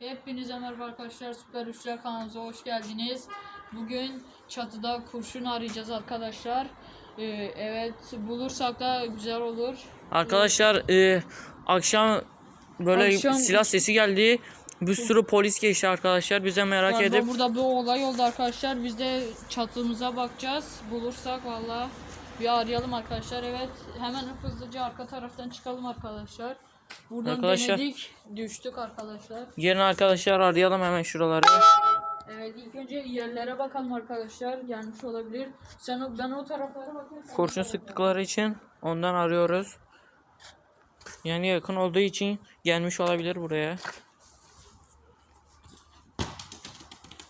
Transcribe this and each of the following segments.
Hepinize merhaba arkadaşlar. Süper Üçler kanalımıza hoş geldiniz. Bugün çatıda kurşun arayacağız arkadaşlar. Ee, evet bulursak da güzel olur. Arkadaşlar e, akşam böyle Akşam- silah sesi geldi. Bir sürü polis geçti arkadaşlar. Bize merak Galiba edip burada bir olay oldu arkadaşlar. Biz de çatımıza bakacağız. Bulursak valla bir arayalım arkadaşlar. Evet hemen hızlıca arka taraftan çıkalım arkadaşlar. Buradan Arkadaşlar- denedik. Düştük arkadaşlar. gelin arkadaşlar arayalım hemen şuraları. Evet ilk önce yerlere bakalım arkadaşlar. Gelmiş olabilir. Sen o, ben o taraflara sen Kurşun sıktıkları için ondan arıyoruz. Yani yakın olduğu için gelmiş olabilir buraya.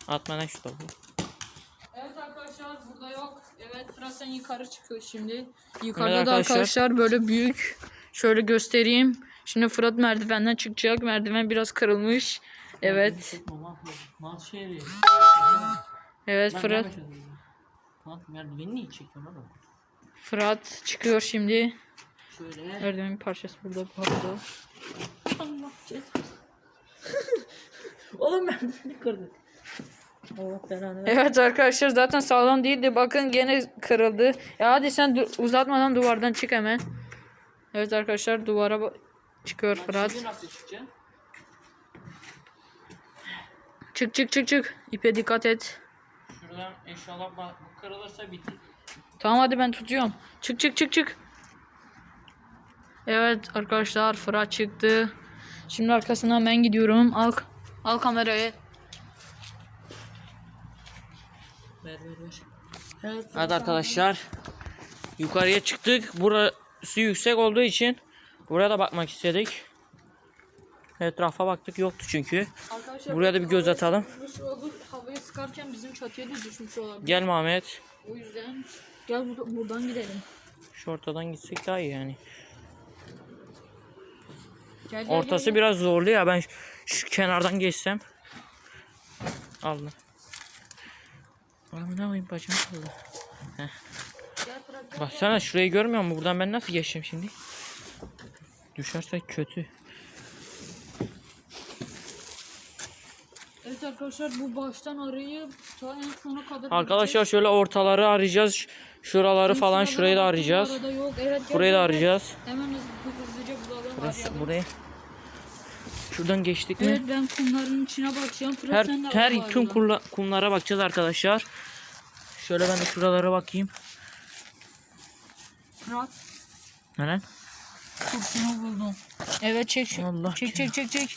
Atmadan şu topu. Evet arkadaşlar burada yok. Evet sıra sen yukarı çıkıyor şimdi. Yukarıda Evet da arkadaşlar. arkadaşlar böyle büyük. Şöyle göstereyim. Şimdi Fırat merdivenden çıkacak. Merdiven biraz kırılmış. Evet. Evet Fırat. Merdiveni niye çekiyorsun oğlum? Fırat çıkıyor şimdi. Şöyle. Merdivenin parçası burada pardon. Allah cezası. Oğlum merdiveni kırdık. Evet arkadaşlar zaten sağlam değildi. Bakın gene kırıldı. Ya hadi sen du- uzatmadan duvardan çık hemen. Evet arkadaşlar duvara çıkıyor Fırat. Şimdi nasıl çıkacaksın? Çık çık çık çık. İpe dikkat et. Şuradan inşallah bak bu kırılırsa bitti. Tamam hadi ben tutuyorum. Çık çık çık çık. Evet arkadaşlar Fırat çıktı. Şimdi arkasından ben gidiyorum. Al al kamerayı. Ver ver ver. Evet, Hadi arkadaşlar. Yukarıya çıktık. Burası yüksek olduğu için buraya da bakmak istedik. Etrafa baktık yoktu çünkü. Arkadaşlar Buraya da bir göz atalım. olur. Havaya sıkarken bizim çatıya da düşmüş olabilir. Gel Mehmet. O yüzden gel bur- buradan gidelim. Şu ortadan gitsek daha iyi yani. Gel, gel, Ortası gel, gel. biraz zorlu ya. Ben şu, kenardan geçsem. Oğlum ne yapayım bacım gel. Baksana şurayı görmüyor musun? Buradan ben nasıl geçeceğim şimdi? Düşersek kötü. Evet arkadaşlar bu baştan arayıp ta en sona kadar Arkadaşlar şöyle ortaları arayacağız. Şuraları falan Şuralara şurayı da arayacağız. yok. Evet, Burayı da arayacağız. Hemen hızlı, hızlıca bulalım Burası arayalım. buraya. Şuradan geçtik mi? Evet ben kumların içine bakacağım. Fırat Her sen de her bak tüm arada. kumlara bakacağız arkadaşlar. Şöyle ben de şuralara bakayım. Fırat Neren? Kurşunu buldum. Evet çek çek. Allah çek çek çek çek.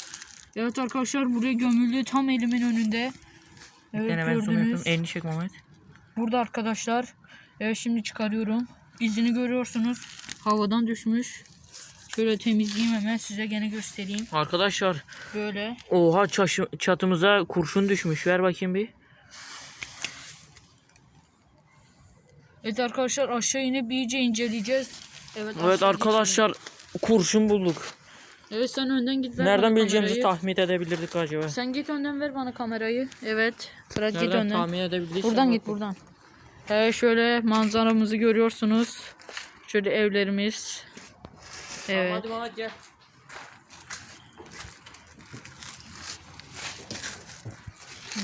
Evet arkadaşlar buraya gömüldü tam elimin önünde. Evet ben zoom gördünüz. yapayım. Elini çek Mehmet. Burada arkadaşlar. Evet şimdi çıkarıyorum. İzini görüyorsunuz. Havadan düşmüş. Şöyle temizleyeyim hemen size gene göstereyim. Arkadaşlar Böyle. oha çaşı, çatımıza kurşun düşmüş. Ver bakayım bir. Evet arkadaşlar aşağı inip iyice inceleyeceğiz. Evet, Evet arkadaşlar kurşun bulduk. Evet sen önden git ver Nereden bana bileceğimizi kamerayı. tahmin edebilirdik acaba. Sen git önden ver bana kamerayı. Evet. Fırat git Nereden önden. tahmin edebilirdik? Buradan git buradan. Evet şöyle manzaramızı görüyorsunuz. Şöyle evlerimiz. Evet. Hadi Mehmet gel.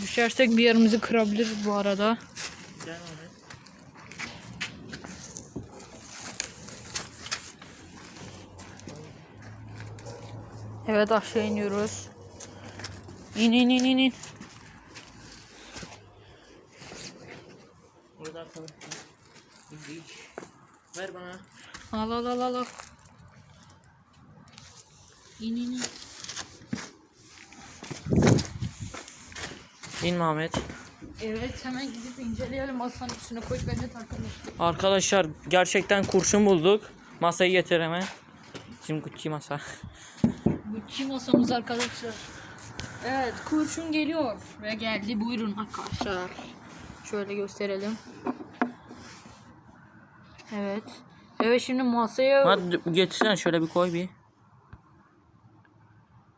Düşersek bir yerimizi kırabiliriz bu arada. Gel Mehmet. Evet aşağı iniyoruz. İn in in in in. İndik. Ver bana. Al al al al. İn in in. İn Mehmet. Evet hemen gidip inceleyelim masanın üstüne koy ben de takılır. Arkadaşlar gerçekten kurşun bulduk. Masayı getir hemen. Şimdi masa. Bu iki masamız arkadaşlar. Evet kurşun geliyor ve geldi buyurun arkadaşlar. Şöyle gösterelim. Evet. Evet şimdi masaya Hadi getirsene şöyle bir koy bir.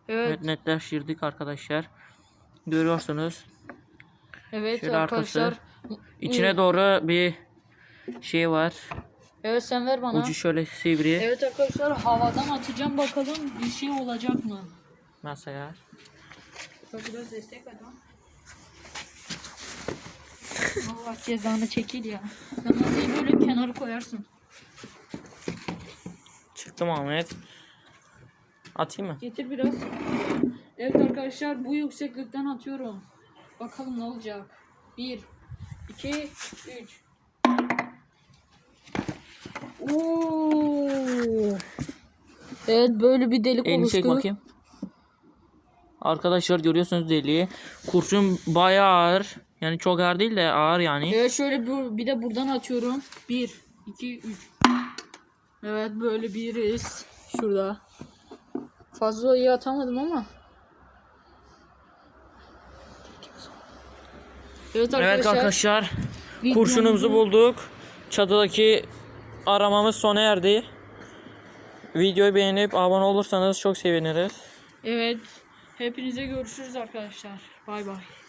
evet netleştirdik arkadaşlar. Görüyorsunuz. evet Şöyle arkası. arkadaşlar. İçine doğru bir şey var. Evet sen ver bana. Ucu şöyle sivri. Evet arkadaşlar havadan atacağım bakalım bir şey olacak mı? Masaya. Şöyle biraz destek lan. Allah cezanı çekil ya. Namazıyı böyle kenara koyarsın. Çıktım Ahmet. Atayım mı? Getir biraz. Evet arkadaşlar bu yükseklikten atıyorum. Bakalım ne olacak. 1 2 3 Oo. Evet böyle bir delik Elini oluştu. çek bakayım. Arkadaşlar görüyorsunuz deliği. Kurşun bayağı ağır. Yani çok ağır değil de ağır yani. Evet şöyle bir, bir de buradan atıyorum. 1 2 3 Evet böyle bir iz şurada. Fazla iyi atamadım ama. Evet arkadaşlar. Evet arkadaşlar. Kurşunumuzu bulduk. Çatıdaki aramamız sona erdi. Videoyu beğenip abone olursanız çok seviniriz. Evet. Hepinize görüşürüz arkadaşlar. Bay bay.